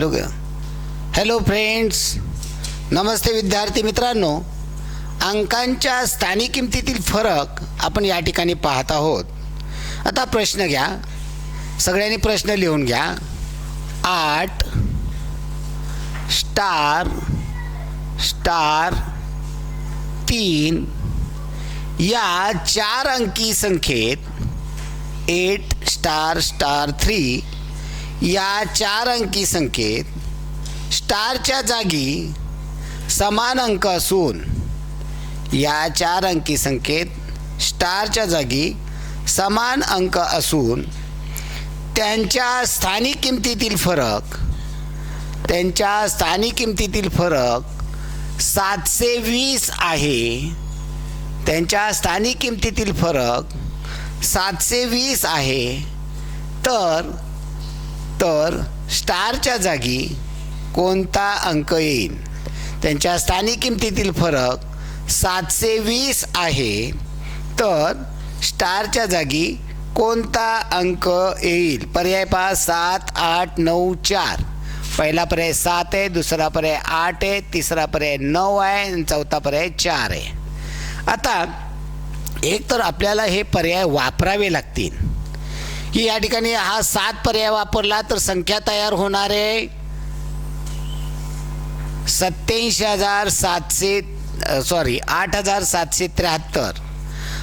चालू ग hello friends नमस्ते विद्यार्थी मित्रांनो. अंकांच्या स्थानिक किमतीतील फरक आपण या ठिकाणी पाहत आहोत. आता प्रश्न घ्या. सगळ्यांनी प्रश्न लिहून घ्या. आठ स्टार स्टार तीन. या चार अंकी संख्येत एट स्टार स्टार थ्री या चार अंकी संख्येत स्टारच्या जागी समान अंक असून या चार अंकी संख्येत स्टारच्या जागी समान अंक असून त्यांच्या स्थानिक किमतीतील फरक त्यांच्या स्थानिक किमतीतील फरक सातशे वीस आहे. त्यांच्या स्थानिक किमतीतील फरक सातशे वीस आहे. तर तर स्टारच्या जागी कोणता अंक येईल त्यांच्या स्थानिक किमतीतील फरक सातशे वीस आहे. तर स्टारच्या जागी कोणता अंक येईल? पर्याय पहा सात आठ नऊ चार. पहिला पर्याय सात आहे दुसरा पर्याय आठ आहे तिसरा पर्याय नऊ आहे आणि चौथा पर्याय चार आहे. आता एक तर आपल्याला हे पर्याय वापरावे लागतील. की या ठिकाणी हा सात पर्याय वापरला तर संख्या तयार होणार आहे. सत्याऐंशी हजार सातशे सॉरी आठ हजार सातशे त्र्याहत्तर.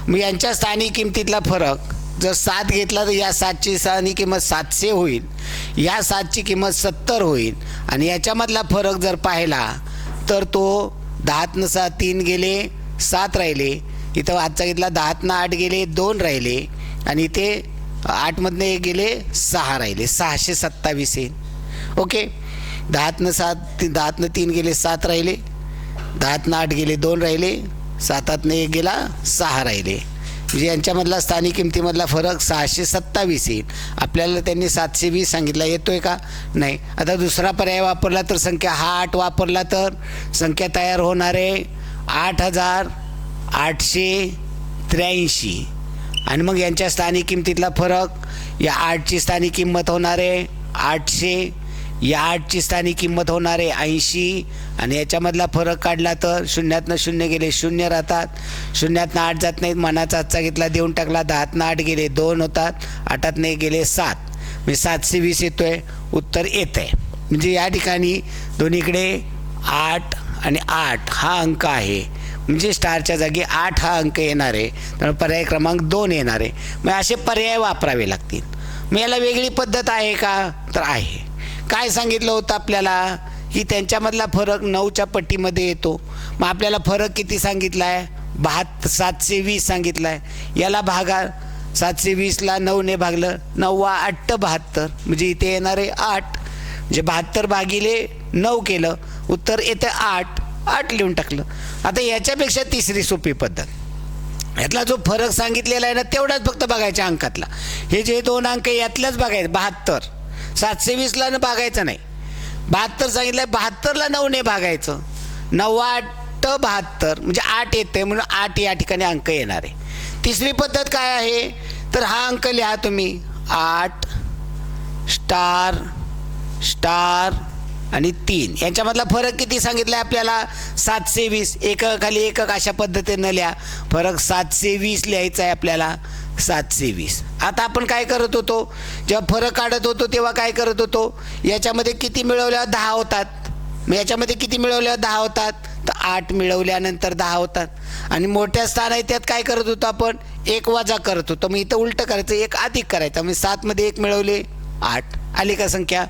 मग यांच्या स्थानिक किमतीतला फरक जर सात घेतला तर या सातची स्थानिक किंमत सातशे होईल या सातची किंमत सत्तर होईल. आणि याच्यामधला फरक जर पाहिला तर तो दहातनं सात तीन गेले सात राहिले. इथं आजचा घेतला दहातनं आठ गेले दोन राहिले. आणि इथे आठमधनं एक गेले सहा राहिले. सहाशे सत्तावीस येईल. ओके? दहातनं सात दहातनं तीन गेले सात राहिले. दहातनं आठ गेले दोन राहिले. सातातनं एक गेला सहा राहिले. म्हणजे यांच्यामधला स्थानिक किमतीमधला फरक सहाशे सत्तावीस येईल. आपल्याला त्यांनी सातशे वीस सांगितला येतोय का? नाही. आता दुसरा पर्याय वापरला तर संख्या हा आठ वापरला तर संख्या तयार होणार आहे आठ हजार आठशे त्र्याऐंशी. आणि मग यांच्या स्थानिक किमतीतला फरक या आठची स्थानिक किंमत होणार आहे आठशे या आठची स्थानिक किंमत होणार आहे ऐंशी आणि याच्यामधला फरक काढला तर शून्यातनं शून्य गेले शून्य राहतात. शून्यातनं आठ जात नाहीत मनाचा आजचा घेतला देऊन टाकला दहातनं आठ गेले दोन होतात आठातनं गेले सात. म्हणजे सातशे वीस येतो आहे उत्तर येत आहे म्हणजे या ठिकाणी दोन्हीकडे आठ आणि आठ हा अंक आहे. म्हणजे स्टारच्या जागी आठ हा अंक येणार आहे. तर पर्याय क्रमांक दोन येणार आहे. मग असे पर्याय वापरावे लागतील. मग याला वेगळी पद्धत आहे का? तर आहे. काय सांगितलं होतं आपल्याला? की त्यांच्यामधला फरक नऊच्या पट्टीमध्ये येतो. मग आपल्याला फरक किती सांगितला आहे बहात सातशे वीस सांगितला आहे याला भागा. सातशे वीसला नऊने भागलं. नव्वा आठ बहात्तर. म्हणजे इथे येणार आहे आठ. म्हणजे बहात्तर भागिले नऊ केलं. उत्तर येतं आठ. आठ लिहून टाकलं. आता याच्यापेक्षा तिसरी सोपी पद्धत. यातला जो फरक सांगितलेला आहे ना तेवढाच फक्त बघायच्या अंकातला. हे जे दोन अंक यातलाच बघायचं. बहात्तर. सातशे वीसला न भागायचं नाही. बहात्तर सांगितलं आहे बहात्तरला नऊने भागायचं नव्वा आठ बहात्तर म्हणजे आठ येते म्हणून आठ या ठिकाणी अंक येणार आहे. तिसरी पद्धत काय आहे? तर हा अंक लिहा तुम्ही. आठ स्टार स्टार आणि तीन. यांच्यामधला फरक किती सांगितला आहे आपल्याला? सातशे वीस. एककाखाली एकक अशा पद्धतीनं लिहा. फरक सातशे वीस लिहायचा आहे आपल्याला. सातशे वीस. आता आपण काय करत होतो? जेव्हा फरक काढत होतो तेव्हा काय करत होतो? याच्यामध्ये किती मिळवल्यावर दहा होतात? मग याच्यामध्ये किती मिळवल्यावर दहा होतात? तर आठ मिळवल्यानंतर दहा होतात. आणि मोठ्या स्थान आहे त्यात काय करत होतो आपण? एक वजा करत होतो. मग इथं उलटं करायचं एक अधिक करायचं. म्हणजे सातमध्ये एक मिळवले आठ. आली का संख्या.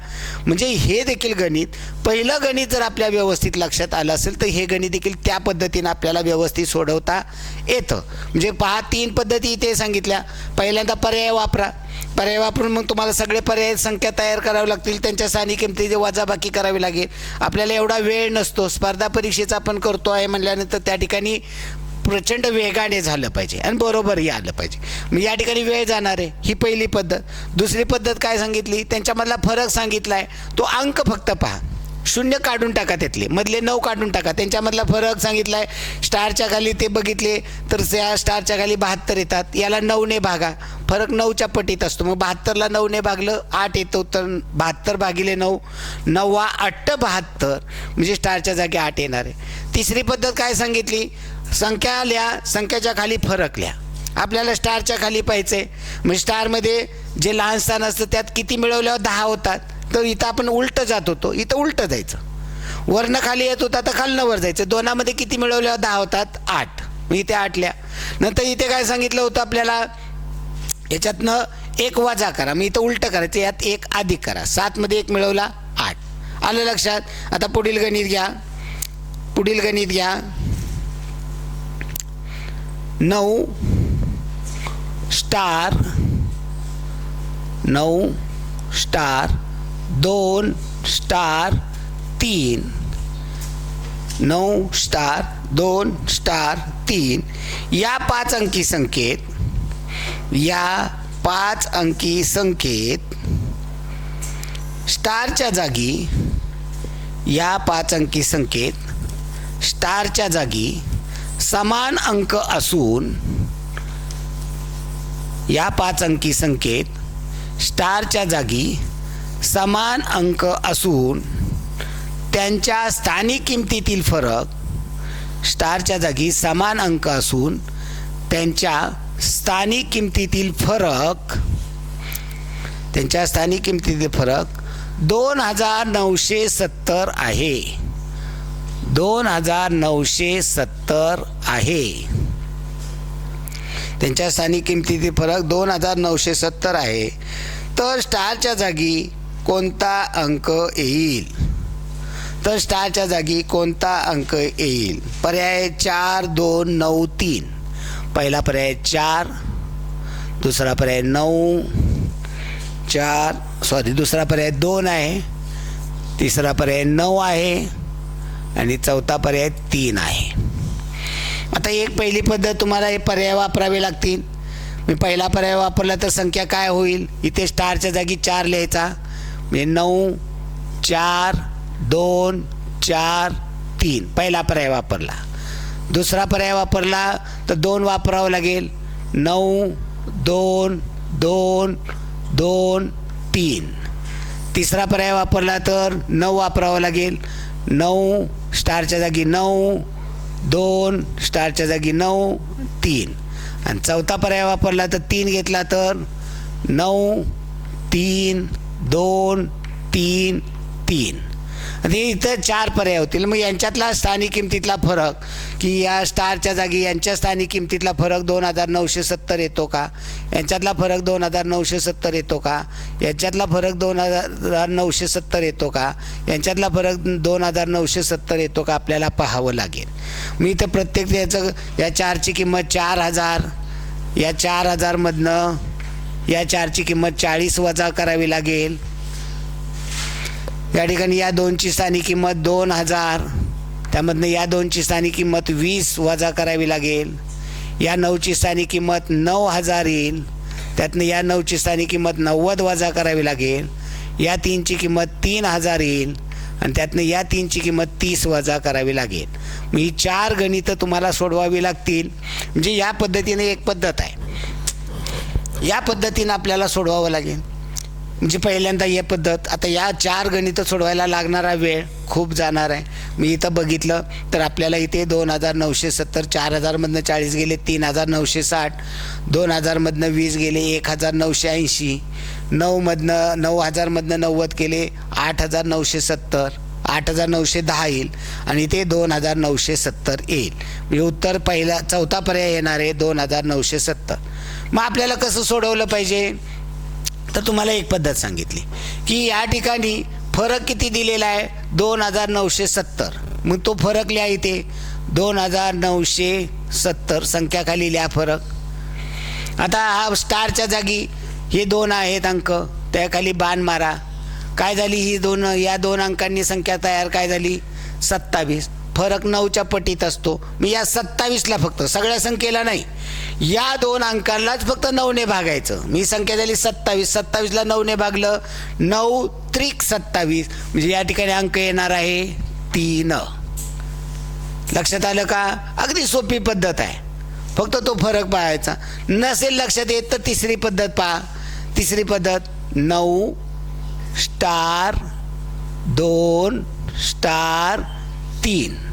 म्हणजे हे देखील गणित पहिलं गणित जर आपल्या व्यवस्थित लक्षात आलं असेल तर हे गणित देखील त्या पद्धतीनं आपल्याला व्यवस्थित सोडवता येतं. म्हणजे पहा तीन पद्धती इथे सांगितल्या. पहिल्यांदा पर्याय वापरा. पर्याय वापरून मग तुम्हाला सगळे पर्याय संख्या तयार करावे लागतील. त्यांच्या स्थानिक किमतीची वजाबाकी करावी लागेल. आपल्याला एवढा वेळ नसतो. स्पर्धा परीक्षेचा आपण करतो आहे म्हणल्यानंतर त्या ठिकाणी प्रचंड वेगाने झालं पाहिजे आणि बरोबरही आलं पाहिजे. मग या ठिकाणी वेळ जाणार आहे ही पहिली पद्धत. दुसरी पद्धत काय सांगितली? त्यांच्यामधला फरक सांगितला आहे तो अंक फक्त पहा. शून्य काढून टाका त्यातले. मधले नऊ काढून टाका. त्यांच्यामधला फरक सांगितला आहे स्टारच्या खाली ते बघितले तर त्या स्टारच्या खाली बहात्तर येतात. याला नऊने भागा. फरक नऊच्या पटीत असतो. मग बहात्तरला नऊने भागलं आठ येतो तर बहात्तर भागिले नऊ. नववा अट्ट बहात्तर. म्हणजे स्टारच्या जागी आठ येणार आहे. तिसरी पद्धत काय सांगितली? संख्या लिहा संख्याच्या खाली फरक लिहा आपल्याला स्टारच्या खाली पाहिजे म्हणजे स्टारमध्ये जे लहान स्थान असतं त्यात किती मिळवल्यावर दहा होतात. तर इथं आपण उलटं जात होतो. इथं उलटं जायचं. वरनं खाली येत होता तर खालनं वर जायचं. दोनामध्ये किती मिळवल्यावर दहा होतात? आठ. इथे आठल्या. नंतर इथे काय सांगितलं होतं आपल्याला? याच्यातनं एक वजा करा. मग इथं उलटं करायचं. यात एक अधिक करा. सातमध्ये एक मिळवला? आठ. आलं लक्षात? आता पुढील गणित घ्या. पुढील गणित घ्या. नऊ स्टार नऊ स्टार दोन स्टार तीन. नऊ स्टार दोन स्टार तीन. या पाच अंकी संख्येत या पाच अंकी संकेत स्टारच्या जागी या पाच अंकी संकेत स्टारच्या जागी समान अंक असून या पाच अंकी संख्येत स्टारच्या जागी समान अंक असून त्यांच्या स्थानिक किमतीतील फरक स्टारच्या जागी समान अंक असून त्यांच्या स्थानिक किमतीतील फरक त्यांच्या स्थानिक किमतीतील फरक दोन हजार नऊशे सत्तर आहे. दोन हजार नऊशे सत्तर आहे. त्यांच्या स्थानिक किमतीतील फरक दोन हजार नऊशे सत्तर आहे. तर स्टारच्या जागी कोणता अंक येईल? तर स्टारच्या जागी कोणता अंक येईल? पर्याय चार दोन नऊ तीन. पहिला पर्याय चार दुसरा पर्याय नऊ चार सॉरी दुसरा पर्याय दोन आहे. तिसरा पर्याय नऊ आहे. आणि चौथा पर्याय तीन आहे. आता एक पहिली पद्धत तुम्हाला हे पर्याय वापरावे लागतील. मी पहिला पर्याय वापरला तर संख्या काय होईल? इथे स्टारच्या जागी चार लिहायचा. म्हणजे नऊ चार दोन चार तीन. पहिला पर्याय वापरला. दुसरा पर्याय वापरला तर दोन वापरावं लागेल. नऊ दोन दोन दोन तीन. तिसरा पर्याय वापरला तर नऊ वापरावं लागेल. नऊ स्टारच्या जागी नऊ दोन स्टारच्या जागी नऊ तीन. आणि चौथा पर्याय वापरला तर तीन घेतला तर नऊ तीन दोन तीन तीन. आणि इथं चार पर्याय होतील. मग यांच्यातला स्थानिक किमतीतला फरक की या स्टारच्या जागी यांच्या स्थानिक किमतीतला फरक दोन हजार नऊशे सत्तर येतो का? यांच्यातला फरक दोन हजार नऊशे सत्तर येतो का? यांच्यातला फरक दोन हजार नऊशे सत्तर येतो का? यांच्यातला फरक दोन हजार नऊशे सत्तर येतो का? आपल्याला पाहावं लागेल. मी तर प्रत्येक याचं या चारची किंमत चार हजार या चार हजारमधनं या चारची किंमत चाळीस वजा करावी लागेल. या ठिकाणी या दोनची स्थानिक किंमत दोन हजार. त्यामधनं या दोनची स्थानिक किंमत वीस वजा करावी लागेल. या नऊची स्थानिक किंमत नऊ हजार येईल. त्यातनं या नऊची स्थानिक किंमत नव्वद वजा करावी लागेल. या तीनची किंमत तीन हजार येईल. आणि त्यातनं या तीनची किंमत तीस वजा करावी लागेल. मग ही चार गणितं तुम्हाला सोडवावी लागतील. म्हणजे या पद्धतीने एक पद्धत आहे. या पद्धतीनं आपल्याला सोडवावं लागेल. म्हणजे पहिल्यांदा ही पद्धत आता या चार गणितं सोडवायला लागणारा वेळ खूप जाणार आहे. मी इथं बघितलं तर आपल्याला इथे दोन हजार नऊशे सत्तर चार हजारमधनं चाळीस गेले तीन हजार नऊशे साठ दोन हजारमधनं वीस गेले एक हजार नऊशे ऐंशी नऊमधनं नऊ हजारमधनं नव्वद केले आठ हजार नऊशे सत्तर आठ हजार नऊशे दहा येईल आणि ते दोन हजार नऊशे सत्तर येईल. म्हणजे उत्तर पहिला चौथा पर्याय येणार आहे दोन हजार नऊशे सत्तर. मग आपल्याला कसं सोडवलं पाहिजे? तर तुम्हाला एक पद्धत सांगितली की या ठिकाणी फरक किती दिलेला आहे? दोन हजार नऊशे सत्तर. मग तो फरक लिहा इथे. दोन हजार नऊशे सत्तर संख्याखाली लिहा फरक. आता हा स्टारच्या जागी हे दोन आहेत अंक. त्याखाली बाण मारा. काय झाली ही दोन या दोन अंकांनी संख्या तयार काय झाली? सत्तावीस. फरक नऊच्या पटीत असतो. मी या सत्तावीसला फक्त सगळ्या संख्येला नाही. या दोन अंकांनाच फक्त नऊने भागायचं. मी संख्या झाली सत्तावीस. सत्तावीसला नऊने भागलं. नऊ त्रिक सत्तावीस. म्हणजे या ठिकाणी अंक येणार आहे तीन. लक्षात आलं का? अगदी सोपी पद्धत आहे. फक्त तो फरक पाहायचा. नसेल लक्षात येत तर तिसरी पद्धत पहा. तिसरी पद्धत नऊ स्टार दोन स्टार तीन.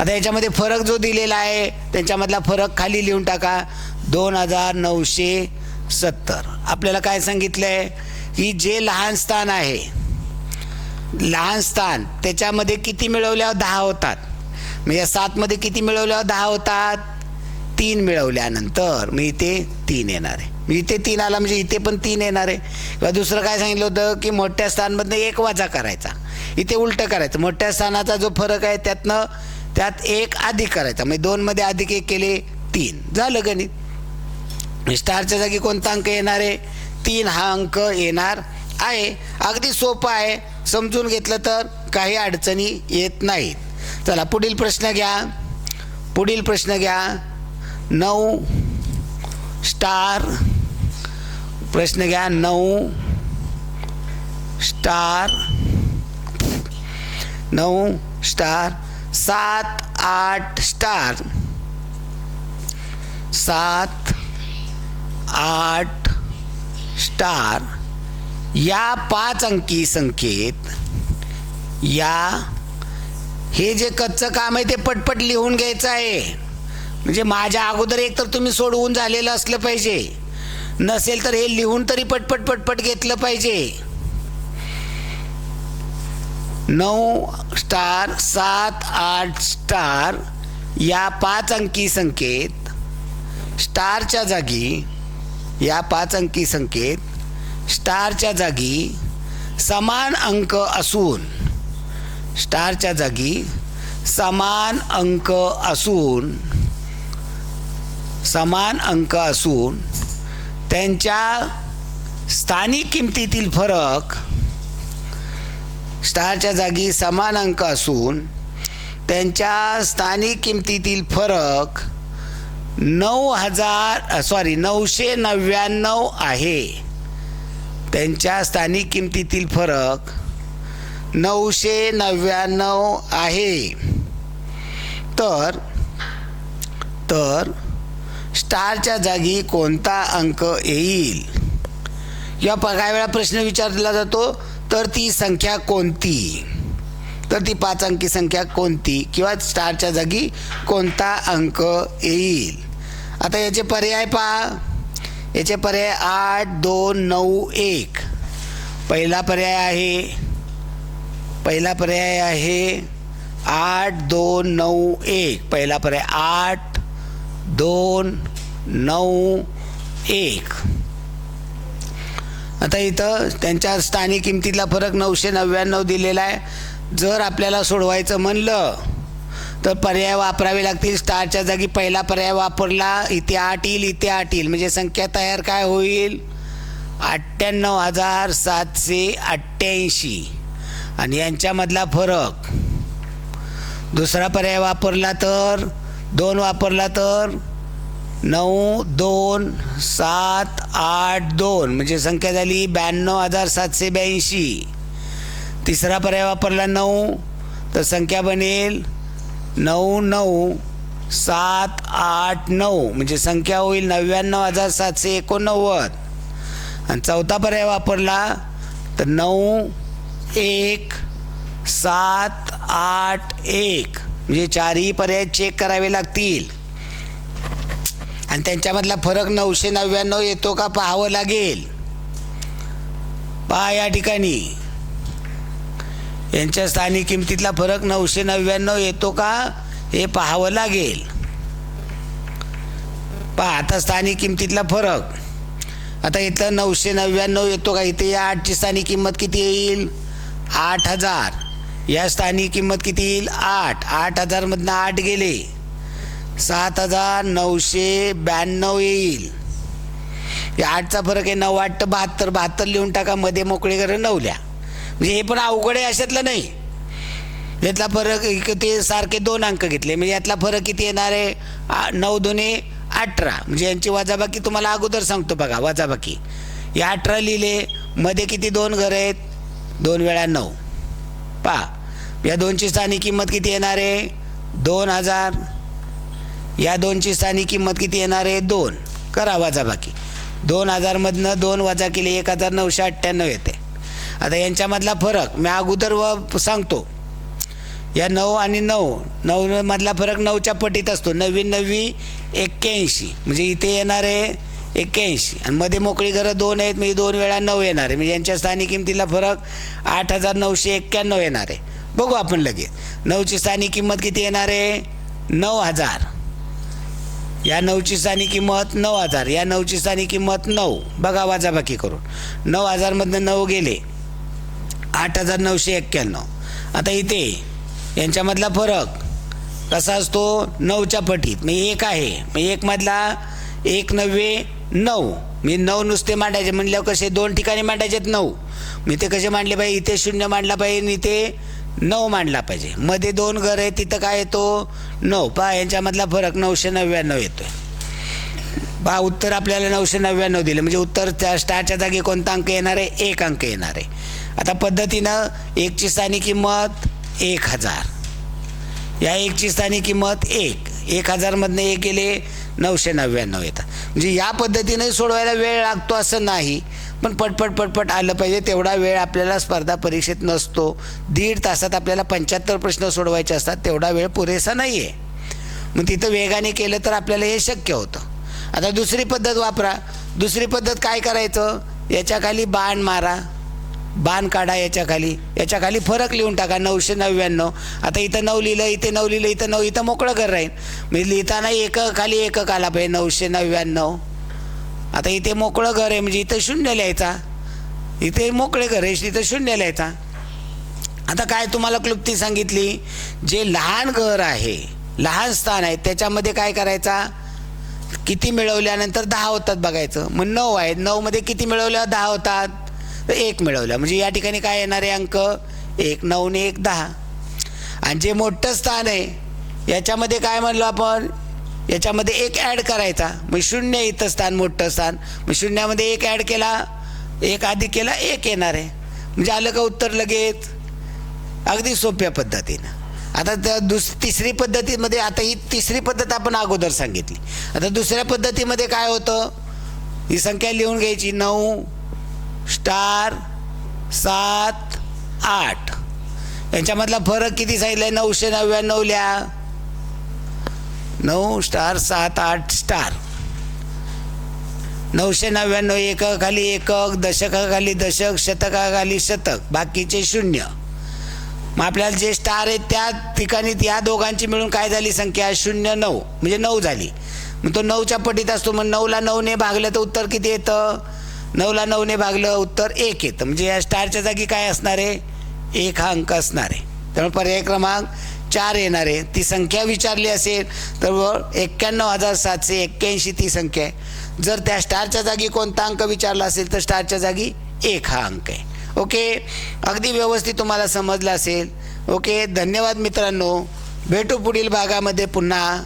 आता याच्यामध्ये फरक जो दिलेला आहे त्यांच्यामधला फरक खाली लिहून टाका. दोन हजार नऊशे सत्तर. आपल्याला काय सांगितलं आहे की जे लहान स्थान आहे लहान स्थान त्याच्यामध्ये किती मिळवल्यावर दहा होतात? म्हणजे या सातमध्ये किती मिळवल्यावर दहा होतात? तीन मिळवल्यानंतर मी इथे तीन येणार आहे. मी इथे तीन आला म्हणजे इथे पण तीन येणार आहे. किंवा दुसरं काय सांगितलं होतं की मोठ्या स्थानमधनं एक वाजा करायचा. इथे उलटं करायचं. मोठ्या स्थानाचा जो फरक आहे त्यातनं त्यात एक अधिक करायचा. म्हणजे दोनमध्ये अधिक एक केले तीन. झालं गणित. म्हणजे स्टारच्या जागी कोणता अंक येणार आहे? तीन हा अंक येणार आहे. अगदी सोपं आहे. समजून घेतलं तर काही अडचणी येत नाहीत. चला पुढील प्रश्न घ्या. पुढील प्रश्न घ्या. नऊ स्टार. प्रश्न घ्या. नऊ स्टार. नऊ स्टार. सात आठ स्टार. सात आठ स्टार. या पाच अंकी संकेत या हे जे कच्चं काम आहे ते पटपट लिहून घ्यायचं आहे. म्हणजे माझ्या अगोदर एक तर तुम्ही सोडवून झालेलं असलं पाहिजे. नसेल तर हे लिहून तरी पटपट पटपट घेतलं पाहिजे. नऊ स्टार सात आठ स्टार या पाच अंकी संकेत. स्टारच्या जागी या पाच अंकी संकेत. स्टारच्या जागी समान अंक असून स्टारच्या जागी समान अंक असून समान अंक असून त्यांच्या स्थानिक किमतीतील फरक स्टारच्या जागी समान अंक असून त्यांच्या स्थानिक किमतीतील फरक नऊ हजार सॉरी नऊशे नव्याण्णव आहे. त्यांच्या स्थानिक किमतीतील फरक नऊशे नव्याण्णव आहे. तर तर स्टारच्या जागी कोणता अंक येईल? किंवा काही वेळा प्रश्न विचारला जातो? तर ती संख्या कोणती? तर ती पाच अंकी संख्या कोणती? किंवा स्टारच्या जागी कोणता अंक येईल? आता याचे पर्याय पहा. याचे पर्याय आठ दोन नऊ एक. पहिला पर्याय आहे. पहिला पर्याय आहे आठ दोन नऊ एक. पहिला पर्याय आठ दोन नऊ एक. आता इथं त्यांच्या स्थानिक किमतीतला फरक नऊशे नव्याण्णव दिलेला आहे. जर आपल्याला सोडवायचं म्हणलं तर पर्याय वापरावे लागतील. स्टारच्या जागी पहिला पर्याय वापरला इथे आठ येईल इथे आठ येईल. म्हणजे संख्या तयार काय होईल? अठ्ठ्याण्णव हजार सातशे अठ्ठ्याऐंशी. आणि यांच्यामधला फरक. दुसरा पर्याय वापरला तर दोन वापरला तर नऊ दोन सात आठ दोन. म्हणजे संख्या झाली ब्याण्णव हजार सातशे ब्याऐंशी. तिसरा पर्याय वापरला नऊ तर संख्या बनेल नऊ नऊ सात आठ नऊ. म्हणजे संख्या होईल नव्याण्णव हजार सातशे एकोणनव्वद. आणि चौथा पर्याय वापरला तर नऊ एक सात आठ एक. म्हणजे चारही पर्याय चेक करावे लागतील. आणि त्यांच्यामधला फरक नऊशे नव्याण्णव येतो का पाहावं लागेल. पहा या ठिकाणी. यांच्या स्थानिक किमतीतला फरक नऊशे नव्याण्णव येतो का हे पाहावं लागेल. पहा आता स्थानिक किमतीतला फरक. आता इथं नऊशे नव्याण्णव येतो का? इथे या आठची स्थानिक किंमत किती येईल? आठ हजार. या स्थानिक किंमत किती येईल? आठ. आठ हजारमधनं आठ गेले. सात हजार नऊशे ब्याण्णव येईल. या आठचा फरक आहे नऊ आठ बहात्तर. बहात्तर लिहून टाका मध्ये मोकळे कर नवल्या म्हणजे हे पण अवघड आहे अशातलं नाही. यातला फरक ते सारखे दोन अंक घेतले. म्हणजे यातला फरक किती येणार आहे? नऊ दोन्ही अठरा. म्हणजे यांची वजाबाकी तुम्हाला अगोदर सांगतो बघा वजाबाकी. या अठरा लिहिले मध्ये किती दोन घर आहेत? दोन वेळा नऊ. पा या दोनची स्थानिक किंमत किती येणार आहे? दोन हजार या दोनची स्थानिक किंमत किती येणार आहे? दोन. करा वजाबाकी. दोन हजारमधनं दोन वजा केले एक हजार नऊशे अठ्ठ्याण्णव येते. आता यांच्यामधला फरक मी अगोदर व सांगतो. या नऊ आणि नऊ नऊ मधला फरक नऊच्या पटीत असतो. नवी नववी एक्क्याऐंशी. म्हणजे इथे येणार आहे एक्क्याऐंशी. आणि मध्ये मोकळी घरं दोन आहेत म्हणजे दोन वेळा नऊ येणार आहे. म्हणजे यांच्या स्थानिक किमतीला फरक आठ हजार नऊशे एक्क्याण्णव येणार आहे. बघू आपण लगेच. नऊची स्थानिक किंमत किती येणार आहे? नऊ हजार. या नऊची स्थानिक किंमत नऊ हजार या नऊची स्थानिक किंमत नऊ. बघा वाजाबाकी करून. नऊ हजारमधनं नऊ गेले. आठ हजार नऊशे एक्क्याण्णव. आता इथे यांच्यामधला फरक कसा असतो? नऊच्या पटीत. मी एक आहे. मी एकमधला एक नव्वे नऊ. मी नऊ नुसते मांडायचे. म्हणल्यावर कसे? दोन ठिकाणी मांडायचे आहेत नऊ. मी ते कसे मांडले पाहिजे इथे शून्य मांडला पाहिजे आणि इथे नऊ मांडला पाहिजे. मध्ये दोन घर आहे तिथं काय येतो? नऊ. पहा यांच्यामधला फरक नऊशे नव्याण्णव येतो पहा उत्तर आपल्याला नऊशे नव्याण्णव दिलं. म्हणजे उत्तर त्या स्टारच्या जागी कोणता अंक येणार आहे? एक अंक येणार आहे. आता पद्धतीनं एकची स्थानी किंमत एक हजार. या एकची स्थानी किंमत एक. एक हजारमधनं एक गेले नऊशे नव्याण्णव येतात. म्हणजे या पद्धतीने सोडवायला वेळ लागतो असं नाही. पण पटपट पटपट आलं पाहिजे. तेवढा वेळ आपल्याला स्पर्धा परीक्षेत नसतो. दीड तासात आपल्याला पंच्याहत्तर प्रश्न सोडवायचे असतात. तेवढा वेळ पुरेसा नाही आहे मग तिथं वेगाने केलं तर आपल्याला हे शक्य होतं. आता दुसरी पद्धत वापरा. दुसरी पद्धत काय करायचं? याच्या खाली बाण मारा. बाण काढा याच्या खाली याच्या खाली फरक लिहून टाका. नऊशे नव्याण्णव. आता इथं नऊ लिहिलं इथे नऊ लिहिलं इथं नऊ इथं मोकळं घर राहील. म्हणजे लिहिताना एक खाली एकक आला पाहिजे. नऊशे नव्याण्णव. आता इथे मोकळं घर आहे म्हणजे इथं शून्य लिहायचा. इथे मोकळे घर आहे इथं शून्य लिहायचा. आता काय तुम्हाला क्लुप्ती सांगितली? जे लहान घर आहे लहान स्थान आहे त्याच्यामध्ये काय करायचा? किती मिळवल्यानंतर दहा होतात बघायचं. मग नऊ आहेत नऊमध्ये किती मिळवल्या दहा होतात? तर एक मिळवल्या. म्हणजे या ठिकाणी काय येणार आहे अंक? एक नऊने एक दहा. आणि जे मोठं स्थान आहे याच्यामध्ये काय म्हणलो आपण? याच्यामध्ये एक ॲड करायचा. मग शून्य इथं स्थान मोठं स्थान. मग शून्यामध्ये एक ॲड केला एक आधी केला एक येणार आहे. म्हणजे आलं का उत्तर लगेच? अगदी सोप्या पद्धतीनं. आता त्या दुस तिसरी पद्धतीमध्ये आता ही तिसरी पद्धत आपण अगोदर सांगितली. आता दुसऱ्या पद्धतीमध्ये काय होतं? ही संख्या लिहून घ्यायची. नऊ स्टार सात आठ. यांच्यामधला फरक किती सांगितलं आहे नऊशे नव्याण्णव लिहा. नऊ स्टार सात आठ स्टार. नऊशे नव्याण्णव एककाखाली एकक दशकाखाली दशक शतकाखाली शतक बाकीचे शून्य. मग आपल्याला जे स्टार आहेत त्या ठिकाणी या दोघांची मिळून काय झाली संख्या? शून्य नऊ. म्हणजे नऊ झाली. मग तो नऊच्या पटीत असतो. मग नऊला नऊने भागलं तर उत्तर किती येतं? नऊला नऊने भागलं उत्तर एक येतं. म्हणजे या स्टारच्या जागी काय असणार? आहे एक हा अंक असणार. आहे त्यामुळे पर्याय क्रमांक चार येणार. आहे ती संख्या विचारली असेल तर एक्क्याण्णव हजार सातशे एक्क्याऐंशी ती संख्या आहे. जर त्या स्टारच्या जागी कोणता अंक विचारला असेल तर स्टारच्या जागी एक हा अंक आहे. ओके? अगदी व्यवस्थित तुम्हाला समजलं असेल. ओके? धन्यवाद मित्रांनो. भेटू पुढील भागामध्ये पुन्हा.